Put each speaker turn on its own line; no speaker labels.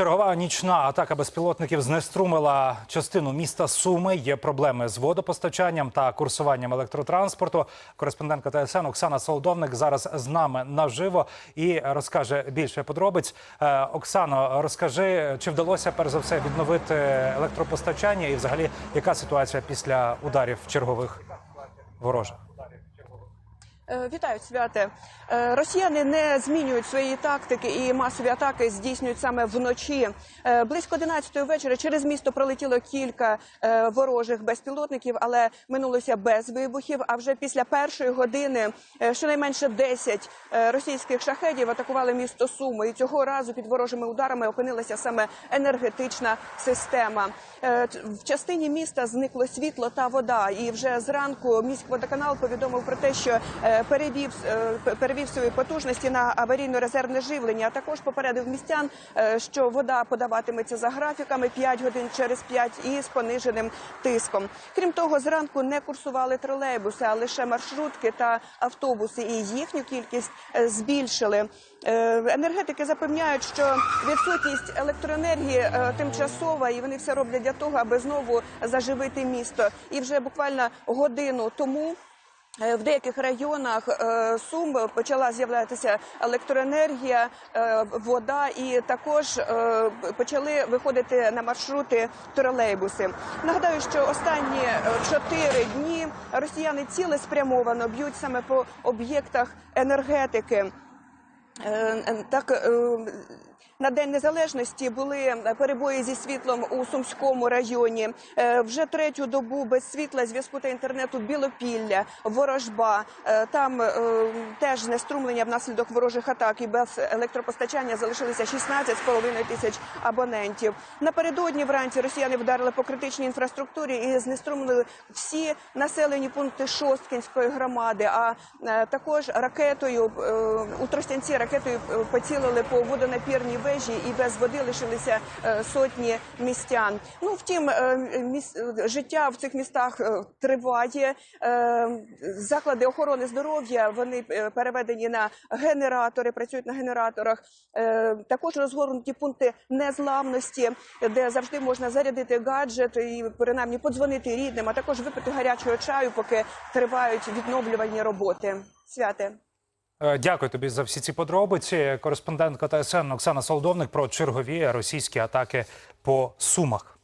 Чергова нічна атака безпілотників знеструмила частину міста Суми. Є проблеми з водопостачанням та курсуванням електротранспорту. Кореспондентка ТСН Оксана Солодовник зараз з нами наживо і розкаже більше подробиць. Е, Оксано, розкажи, чи вдалося перш за все відновити електропостачання, і взагалі яка ситуація після ударів чергових ворожих?
Е, Вітаю, святе. Е, Росіяни не змінюють свої тактики і масові атаки здійснюють саме вночі. Е, Близько 11 вечора через місто пролетіло кілька ворожих безпілотників, але минулося без вибухів. А вже після першої години щонайменше 10 е, російських шахедів атакували місто Суми. І цього разу під ворожими ударами опинилася саме енергетична система. В частині міста зникло світло та вода. І вже зранку міськводоканал повідомив про те, що перевів е, перевів свої потужності на аварійно-резервне живлення. А також попередив містян, е, що вода подаватиметься за графіками 5 годин через 5 і з пониженим тиском. Крім того, зранку не курсували тролейбуси, а лише маршрутки та автобуси. І їхню кількість е, збільшили. Енергетики запевняють, що відсутність електроенергії тимчасова, і вони все роблять для того, аби знову заживити місто. І вже буквально годину тому. Е, В деяких районах е, Сум почала з'являтися електроенергія, е, вода, і також е, почали виходити на маршрути тролейбуси. Нагадаю, що останні е, чотири дні росіяни цілеспрямовано б'ють саме по об'єктах енергетики. Е, е, Так, е, на День Незалежності були перебої зі світлом у Сумському районі. Е, Вже третю добу без світла, зв'язку та інтернету Білопілля, Ворожба. Е, Там е, теж знеструмлення внаслідок ворожих атак і без електропостачання залишилися 16,5 тисяч абонентів. Напередодні вранці росіяни вдарили по критичній інфраструктурі і знеструмили всі населені пункти Шосткінської громади. А е, також ракетою е, у Тростянці ракетою е, поцілили по водонапірній вежі і без води лишилися е, сотні містян. Ну втім, е, життя в цих містах триває. Заклади охорони здоров'я вони переведені на генератори, працюють на генераторах. Також розгорнуті пункти незламності, де завжди можна зарядити гаджет і принаймні подзвонити рідним, а також випити гарячого чаю, поки тривають відновлювальні роботи. Святе.
Е, Дякую тобі за всі ці подробиці. Кореспондентка ТСН Оксана Солодовник про чергові російські атаки по сумах.